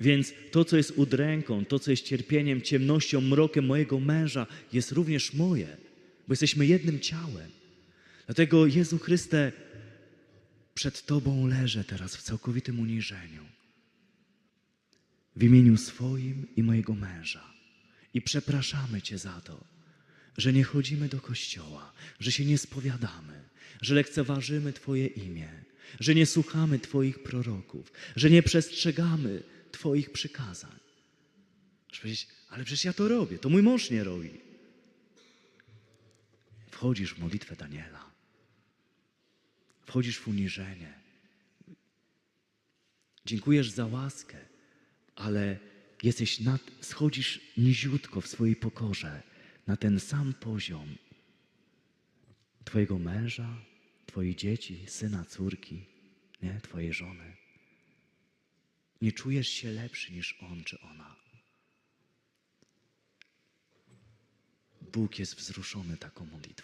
Więc to, co jest udręką, to, co jest cierpieniem, ciemnością, mrokiem mojego męża, jest również moje, bo jesteśmy jednym ciałem. Dlatego, Jezu Chryste, przed Tobą leżę teraz w całkowitym uniżeniu. W imieniu swoim i mojego męża. I przepraszamy Cię za to, że nie chodzimy do kościoła, że się nie spowiadamy, że lekceważymy Twoje imię, że nie słuchamy Twoich proroków, że nie przestrzegamy Twoich przykazań. Możesz powiedzieć, ale przecież ja to robię, to mój mąż nie robi. Wchodzisz w modlitwę Daniela. Wchodzisz w uniżenie. Dziękujesz za łaskę, ale jesteś nad, schodzisz niziutko w swojej pokorze na ten sam poziom Twojego męża, Twoich dzieci, syna, córki, nie? Twojej żony. Nie czujesz się lepszy niż on czy ona. Bóg jest wzruszony taką modlitwą.